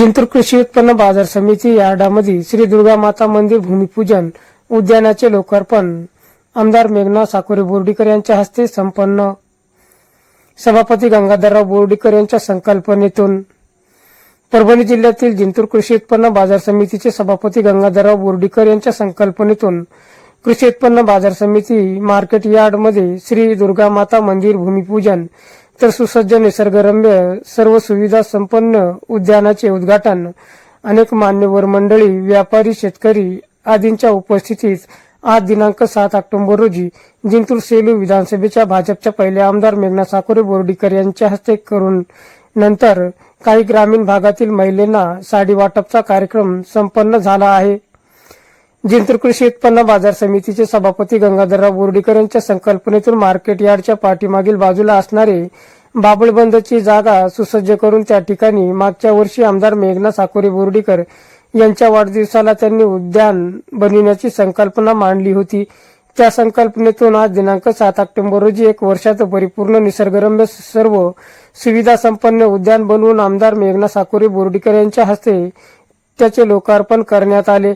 जिंतूर कृषी उत्पन्न बाजार समिती यार्डामध्ये श्री दुर्गा माता मंदिर भूमिपूजन उद्यानाचे लोकार्पण. आमदार मेघना साकोरे बोर्डीकर यांच्या हस्ते संपन्न. सभापती गंगाधरराव बोर्डीकर यांच्या संकल्पनेतून. परभणी जिल्ह्यातील जिंतूर कृषी उत्पन्न बाजार समितीचे सभापती गंगाधरराव बोर्डीकर यांच्या संकल्पनेतून कृषी उत्पन्न बाजार समिती मार्केट यार्डमध्ये श्री दुर्गा माता मंदिर भूमिपूजन तर सुसज्ज निसर्गरम्य सर्व सुविधा संपन्न उद्यानाचे उद्घाटन अनेक मान्यवर मंडळी व्यापारी शेतकरी आदींच्या उपस्थितीत आज दिनांक सात ऑक्टोबर रोजी जिंतूर सेलू विधानसभेच्या भाजपच्या पहिल्या आमदार मेघना साकोरे बोर्डीकर यांच्या हस्ते करून नंतर काही ग्रामीण भागातील महिलांना साडी वाटपचा कार्यक्रम संपन्न झाला आहे. जिंतूर कृषी उत्पन्न बाजार समितीचे सभापती गंगाधरराव बोर्डीकर यांच्या संकल्पनेतून मार्केट यार्डच्या पाठीमागील बाजूला असणारे बाबळबंदची जागा सुसज्ज करून त्या ठिकाणी मागच्या वर्षी आमदार मेघना साकोरे बोर्डीकर यांच्या वाढदिवसाला त्यांनी उद्यान बनविण्याची संकल्पना मांडली होती. त्या संकल्पनेतून आज दिनांक सात ऑक्टोबर रोजी एक वर्षात परिपूर्ण निसर्गरम्य सर्व सुविधा संपन्न उद्यान बनवून आमदार मेघना साकोरे बोर्डीकर यांच्या हस्ते त्याचे लोकार्पण करण्यात आले.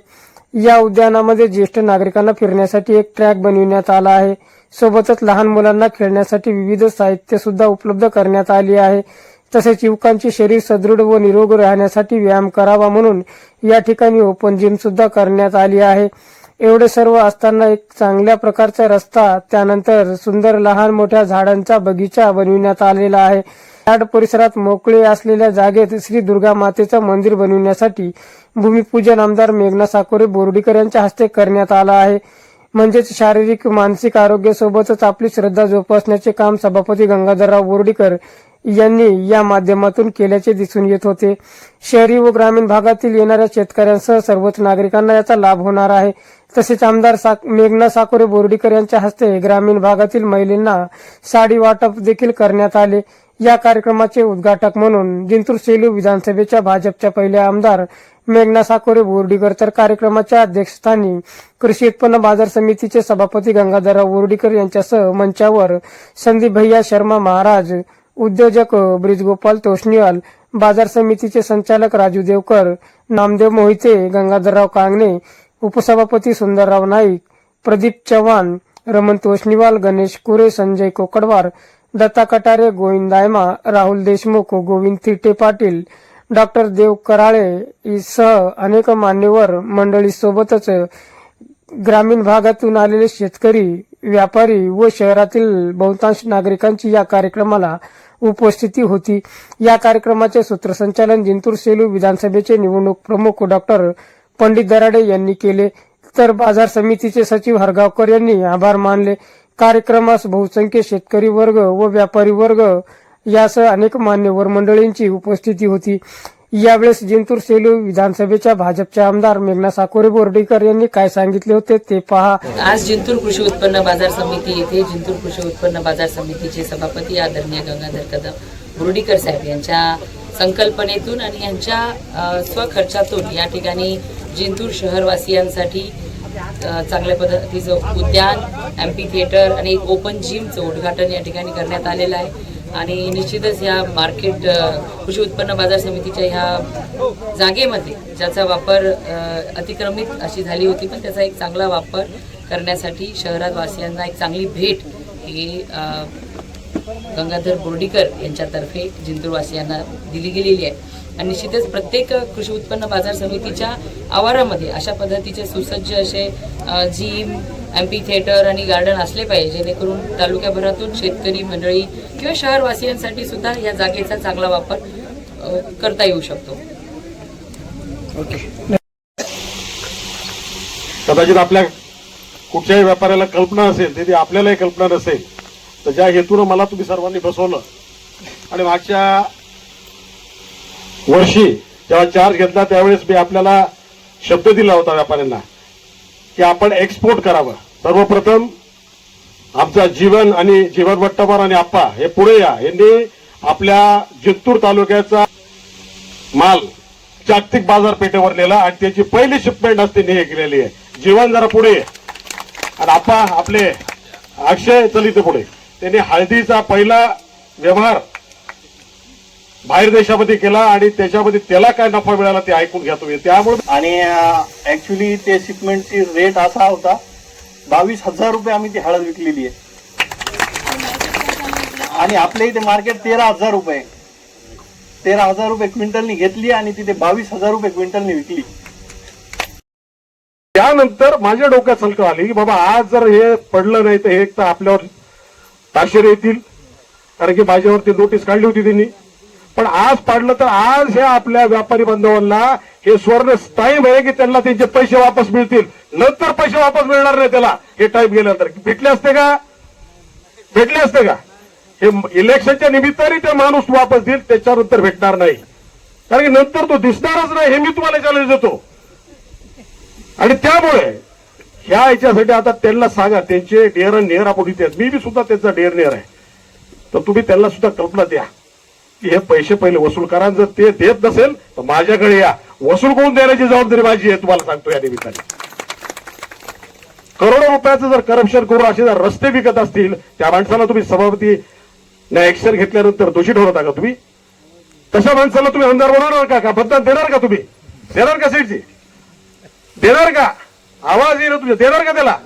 या उद्यानामध्ये ज्येष्ठ नागरिकांना फिरण्यासाठी एक ट्रॅक बनविण्यात आला आहे. सोबतच लहान मुलांना खेळण्यासाठी विविध साहित्य सुद्धा उपलब्ध करण्यात आली आहे. तसेच युवकांचे शरीर सदृढ व निरोग राहण्यासाठी व्यायाम करावा म्हणून या ठिकाणी ओपन जिम सुद्धा करण्यात आली आहे. एवढे सर्व असताना एक चांगल्या प्रकारचा रस्ता त्यानंतर सुंदर लहान मोठ्या झाडांचा बगीचा बनविण्यात आलेला आहे. घाट परिसरात मोकळे असलेल्या जागेत श्री दुर्गा मातेचं मंदिर बनविण्यासाठी भूमिपूजन आमदार मेघना साकोरे बोर्डीकर यांच्या हस्ते करण्यात आलं आहे. म्हणजेच शारीरिक मानसिक आरोग्यासोबतच आपली श्रद्धा जोपासण्याचे काम सभापती गंगाधरराव बोर्डीकर यांनी या माध्यमातून केल्याचे दिसून येत होते. शहरी व ग्रामीण भागातील येणाऱ्या शेतकऱ्यांसह सर्वच नागरिकांना याचा लाभ होणार आहे. तसेच आमदार साक मेघना साकोरे बोर्डीकर यांच्या हस्ते ग्रामीण भागातील महिलांना साडी वाटप देखील करण्यात आले. या कार्यक्रमाचे उद्घाटक म्हणून जिंतूर सेलू विधानसभेच्या भाजपच्या पहिल्या आमदार मेघना साकोरे बोर्डीकर तर कार्यक्रमाच्या अध्यक्षस्थानी कृषी उत्पन्न बाजार समितीचे सभापती गंगाधरराव बोर्डीकर यांच्यासह मंचावर संदीप भैया शर्मा महाराज उद्योजक ब्रिजगोपाल तोष्णीवाल बाजार समितीचे संचालक राजू देवकर नामदेव मोहिते गंगाधरराव कांगणे उपसभापती सुंदरराव नाईक प्रदीप चव्हाण रमण तोष्णीवाल गणेश कुरे संजय कोकडवार दत्ता कटारे गोविंद दायमा राहुल देशमुख गोविंद थिटे पाटील डॉक्टर देव कराळे सह अनेक मान्यवर मंडळी सोबतच ग्रामीण भागातून आलेले शेतकरी व्यापारी व शहरातील बहुतांश नागरिकांची या कार्यक्रमाला उपस्थिती होती. या कार्यक्रमाचे सूत्रसंचालन जिंतूर सेलू विधानसभेचे निवडणूक प्रमुख डॉक्टर पंडित दराडे यांनी केले. तर बाजार समितीचे सचिव हरगावकर यांनी आभार मानले. कार्यक्रमास बहुसंख्य शेतकरी वर्ग व व्यापारी वर्ग यासह अनेक मान्यवर मंडळींची उपस्थिती होती. यावेळेस जिंतूर सेलू विधानसभेच्या भाजपच्या आमदार मेघना साकोरे बोर्डीकर यांनी काय सांगितले होते ते पहा. आज जिंतूर कृषी उत्पन्न बाजार समिती येथे जिंतूर कृषी उत्पन्न बाजार समितीचे सभापती आदरणीय गंगाधर कदम बोर्डीकर साहेब यांच्या संकल्पनेतून आणि यांच्या स्वखर्चातून या ठिकाणी जिंतूर शहरवासियांसाठी चांगल्या पद्धतीचं उद्यान एम्पी थिएटर आणि एक ओपन जिमचं उद्घाटन या ठिकाणी करण्यात आलेलं आहे. आणि निश्चितच ह्या मार्केट कृषी उत्पन्न बाजार समितीच्या ह्या जागेमध्ये ज्याचा वापर अतिक्रमित अशी झाली होती पण त्याचा एक चांगला वापर करण्यासाठी शहरात वासियांना एक चांगली भेट ही गंगाधर बोर्डीकर यांच्यातर्फे जिंतूरवासियांना दिली गेलेली आहे. आणि निश्चितच प्रत्येक कृषी उत्पन्न बाजार समितीच्या आवारामध्ये अशा पद्धतीचे सुसज्ज असे अ, जिम एम्पी थिएटर आणि गार्डन असले पाहिजे जेणेकरून तालुक्याभरातून शेतकरी मंडळी किंवा शहरवासियांसाठी सुद्धा या जागेचा चांगला वापर करता येऊ शकतो. ओके. कदाचित आपल्या कुठच्याही व्यापाऱ्याला कल्पना असेल ते आपल्यालाही कल्पना नसेल तर ज्या हेतूनं मला तुम्ही सर्वांनी बसवलं आणि मागच्या वर्षी जेव्हा चार्ज घेतला त्यावेळेस मी आपल्याला शब्द दिला होता व्यापाऱ्यांना की आपण एक्सपोर्ट करावं. सर्वप्रथम आमचा जीवन आणि जीवन वट्टमार आणि आप्पा हे पुढे या. यांनी आपल्या जिंतूर तालुक्याचा माल जागतिक बाजारपेठेवर नेला आणि त्याची पहिली शिपमेंट असते हे केलेली आहे. जीवन जरा पुढे आणि आप्पा आपले अक्षय चलित पुढे. त्यांनी हळदीचा पहिला व्यवहार बाहेर देशामध्ये केला आणि त्याच्यामध्ये त्याला काय नफा मिळाला ते ऐकून घ्या तुम्ही. त्यामुळे आणि ऍक्च्युली ते शिपमेंटची रेट असा होता. बावीस हजार रुपये आम्ही ती हळद विकलेली आहे. आणि आपल्या इथे मार्केट तेरा हजार रुपये. तेरा हजार रुपये क्विंटलनी घेतली आणि तिथे बावीस हजार रुपये क्विंटलनी विकली. त्यानंतर माझ्या डोक्यात सलकं आली की बाबा आज जर हे पडलं नाही तर हे एक तर आपल्यावर ताशेरे येतील. कारण की माझ्यावरती नोटीस काढली होती त्यांनी. पण आज पाडलं तर आज हे आपल्या व्यापारी बांधवांना हे स्वर्ण टाईम आहे की त्यांना त्यांचे पैसे वापस मिळतील. नंतर पैसे वापस मिळणार नाही त्याला. हे टाईम गेल्यानंतर. भेटले असते का? भेटले असते का? हे इलेक्शनच्या निमित्ताने ते माणूस वापस देईल त्याच्यानंतर भेटणार नाही. कारण की नंतर तो दिसणारच नाही हे मी तुम्हाला चॅलेंज देतो. आणि त्यामुळे ह्या याच्यासाठी आता त्यांना सांगा त्यांचे डेअर नेहरा आपण मी बी सुद्धा त्यांचा डेअर नेअर आहे. तर तुम्ही त्यांना सुद्धा कल्पना द्या. की हे पैसे पहिले वसूल करा जर ते देत नसेल तर माझ्याकडे या. वसूल करून देण्याची जबाबदारी माझी आहे तुम्हाला सांगतो या निमित्ताने. करोडो रुपयाचं जर करप्शन करून असे जर रस्ते विकत असतील त्या माणसाला तुम्ही सभापती ऍक्शन घेतल्यानंतर दोषी ठरवता का तुम्ही? तशा माणसाला तुम्ही आमदार बनवणार का? का मतदान देणार का तुम्ही? देणार का सीटची देणार का? आवाज येईल तुझ्या देणार का त्याला?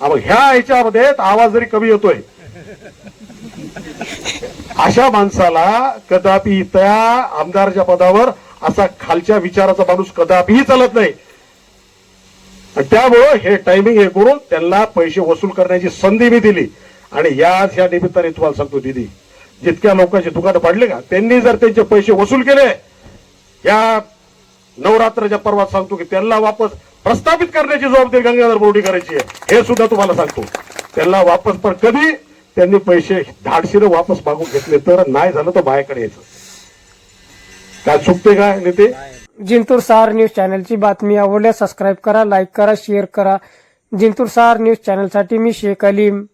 ह्या ह्याच्यामध्ये आवाज जरी कमी येतोय अशा माणसाला कदापि त्या आमदारच्या पदावर असा खालच्या विचाराचा माणूस कदापिही चालत नाही. आणि त्यामुळं हे टायमिंग हे करून त्यांना पैसे वसूल करण्याची संधी मी दिली. आणि याच या निमित्ताने तुम्हाला सांगतो दिदी जितक्या लोकांचे दुकानं पाडले का त्यांनी जर त्यांचे पैसे वसूल केले या नवरात्राच्या पर्वात सांगतो की त्यांना वापस प्रस्थापित करण्याची जबाबदारी गंगाधर बोर्डी करायची आहे. हे सुद्धा तुम्हाला सांगतो. त्यांना वापस पण कधी त्यांनी पैसे धाडशीनं वापस मागून घेतले तर नाही झालं तर बायाकडे यायचं. काय चुकते काय नेते? जिंतूर सहार न्यूज चॅनलची बातमी आवडल्यास सबस्क्राईब करा लाईक करा शेअर करा. जिंतूर सहार न्यूज चॅनलसाठी मी शेख अलीम.